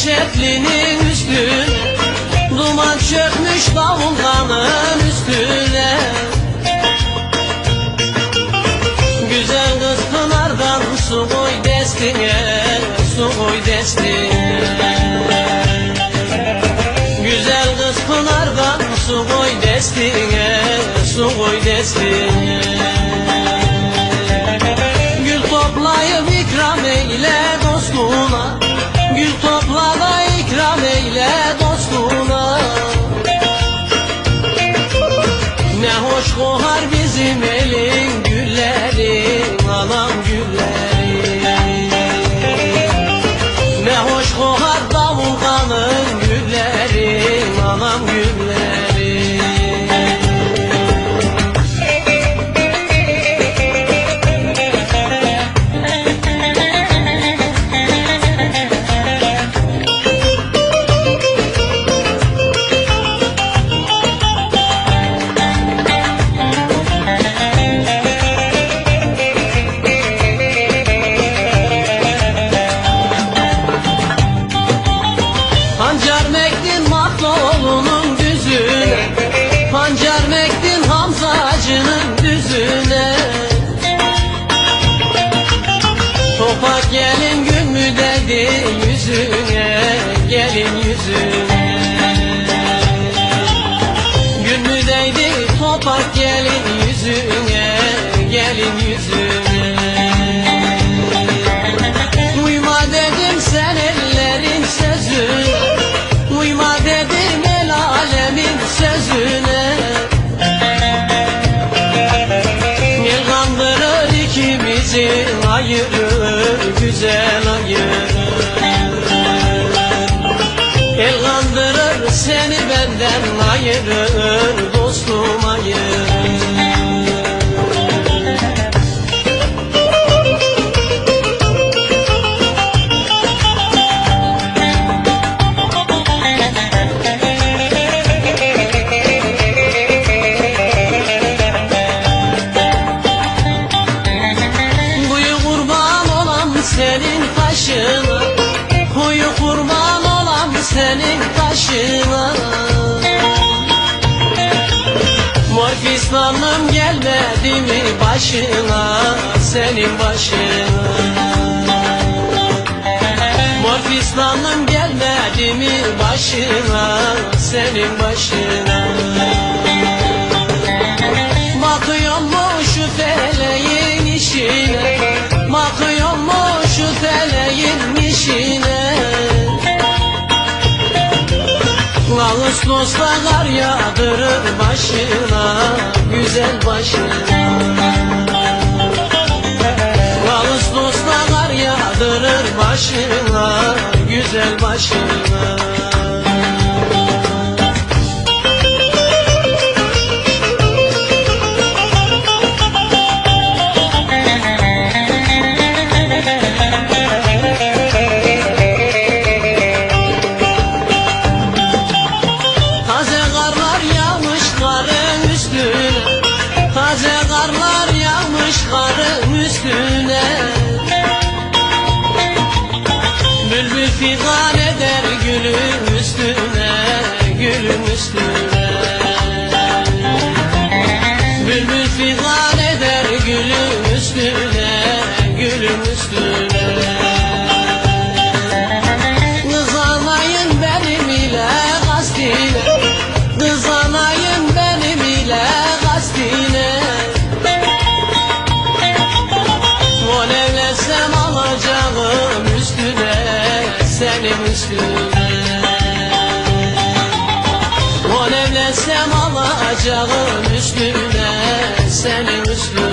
Neşetlinin üstüne Duman çökmüş davulganın üstüne. Güzel kız Pınar'dan su koy destine Su koy destine Güzel kız Pınar'dan su koy destine Su koy destine kohar bizim elin gülleri Anam gülleri gelin gün mü dedi yüzüne Gelin yüzüne. Gün mü değdi topak gelin yüzüne Gelin yüzüne. Uyma dedim sen ellerin sözüne Uyma dedim el alemin sözüne. El kandırır ikimizi ayırır güzel kaşına Huyu kurban olan senin kaşına Mor fislanım gelmedi mi başına Senin başına? Mor fislanım gelmedi mi başına Senin başına? Bakıyor mu şu feleğin işine Ağustos'ta kar yağdırır başına Güzel başına. Ağustos'ta kar yağdırır başına Güzel başına karın üstüne Bülbül figan eder gülün üstüne Senin üstüne. On evlensem alacağım üstüne Senin üstüne